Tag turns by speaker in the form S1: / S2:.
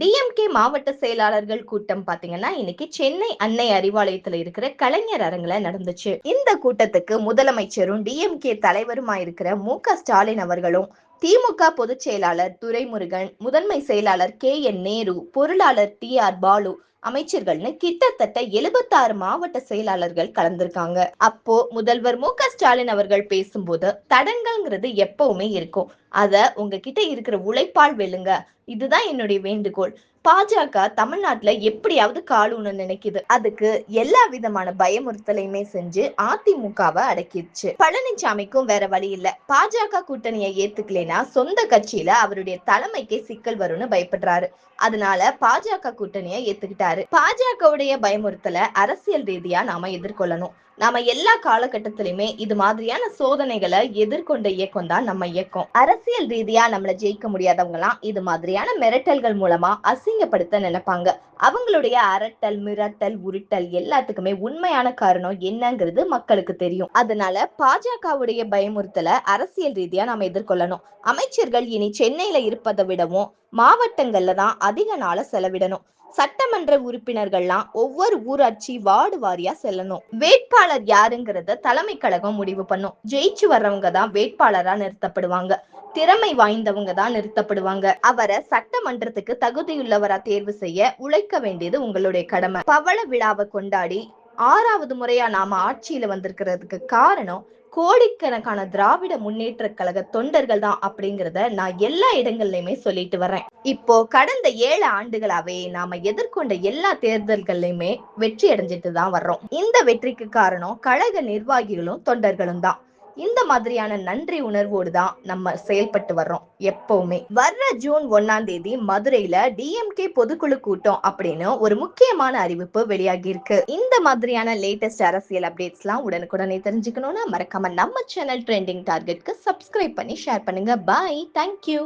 S1: DMK மாவட்ட செயலாளர்கள் கூட்டம் பாத்தீங்கன்னா இன்னைக்கு சென்னை அன்னை அறிவாலயத்துல இருக்கிற கலைஞர் அரங்குல நடந்துச்சு. இந்த கூட்டத்துக்கு முதலமைச்சரும் டிஎம்கே தலைவருமா இருக்கிற மு க ஸ்டாலின் அவர்களும் திமுக பொதுச் செயலாளர் துரைமுருகன் முதன்மை செயலாளர் கே என் நேரு பொருளாளர் டி ஆர் பாலு அமைச்சர்கள்னு கிட்டத்தட்ட எழுபத்தாறு மாவட்ட செயலாளர்கள் கலந்திருக்காங்க. அப்போ முதல்வர் மு ஸ்டாலின் அவர்கள் பேசும்போது தடங்கல்ங்கிறது எப்பவுமே இருக்கும். அத உங்ககிட்ட இருக்கிற உழைப்பால் வெல்லுங்க. இதுதான் என்னுடைய வேண்டுகோள். பாஜக தமிழ்நாட்டுல எப்படியாவது காலூன நினைக்குது. அதுக்கு எல்லா விதமான பயமுறுத்தலையுமே செஞ்சு அதிமுகவை அடக்கிடுச்சு. பழனிசாமிக்கும் வேற வழி இல்ல. பாஜக கூட்டணியை ஏத்துக்கலைன்னா சொந்த கட்சியில அவருடைய தலைமைக்கே சிக்கல் வரும்னு பயப்படுறாரு. அதனால பாஜக கூட்டணியை ஏத்துக்கிட்டாரு. பாஜகவுடைய பயமுறுத்தலை அரசியல் ரீதியா நாம எதிர்கொள்ளணும். நாம எல்லா காலகட்டத்திலுமே இது மாதிரியான சோதனைகளை எதிர்கொண்ட இயக்கம் தான் நம்ம இயக்கம். அரசியல் ரீதியா நம்மள ஜெயிக்க முடியாதவங்கலாம் இது மாதிரியான மிரட்டல்கள் மூலமா அசிங்கப்படுத்த நினைப்பாங்க. அவங்களுடைய அரட்டல் மிரட்டல் உருட்டல் எல்லாத்துக்குமே உண்மையான காரணம் என்னங்கிறது மக்களுக்கு தெரியும். அதனால பாஜகவுடைய பயமுறுத்தலை அரசியல் ரீதியா நாம எதிர்கொள்ளணும். அமைச்சர்கள் இனி சென்னையில இருப்பதை விடவும் மாவட்டங்கள்ல தான் அதிக நாள செலவிடணும். சட்டமன்ற உறுப்பினர்கள்லாம் ஒவ்வொரு ஊராட்சி வார்டு வாரியா செல்லணும். வேட்பாளர் யாருங்கிறத தலைமை கழகம் முடிவு பண்ணும். ஜெயிச்சு வர்றவங்க தான் வேட்பாளரா நிறுத்தப்படுவாங்க. திறமை வாய்ந்தவங்க தான் நிறுத்தப்படுவாங்க. அவரை சட்டமன்றத்துக்கு தகுதியுள்ளவரா தேர்வு செய்ய உழைக்க வேண்டியது உங்களுடைய கடமை. பவள விழாவை கொண்டாடி ஆறாவது முறையா நாம ஆட்சியில வந்திருக்கிறதுக்கு காரணம் கோடிக்கணக்கான திராவிட முன்னேற்ற கழக தொண்டர்கள் தான் அப்படிங்கிறத நான் எல்லா இடங்கள்லயுமே சொல்லிட்டு வர்றேன். இப்போ கடந்த ஏழு ஆண்டுகளாவே நாம எதிர்கொண்ட எல்லா தேர்தல்கள்லயுமே வெற்றி அடைஞ்சிட்டு தான் வர்றோம். இந்த வெற்றிக்கு காரணம் கழக நிர்வாகிகளும் தொண்டர்களும் தான். இந்த மாதிரியான நன்றி உணர்வோடு தான் நம்ம செயல்பட்டு வர்றோம் எப்பவுமே. வர்ற ஜூன் ஒன்னாம் தேதி மதுரையில டிஎம்கே பொதுக்குழு கூட்டம் அப்படின்னு ஒரு முக்கியமான அறிவிப்பு வெளியாகி இருக்கு. இந்த மாதிரியான லேட்டஸ்ட் அரசியல் அப்டேட்ஸ் எல்லாம் உடனுக்குடனே தெரிஞ்சுக்கணும்னா மறக்காம நம்ம சேனல் ட்ரெண்டிங் டார்கெட்க்கு சப்ஸ்கிரைப் பண்ணி ஷேர் பண்ணுங்க. Bye thank you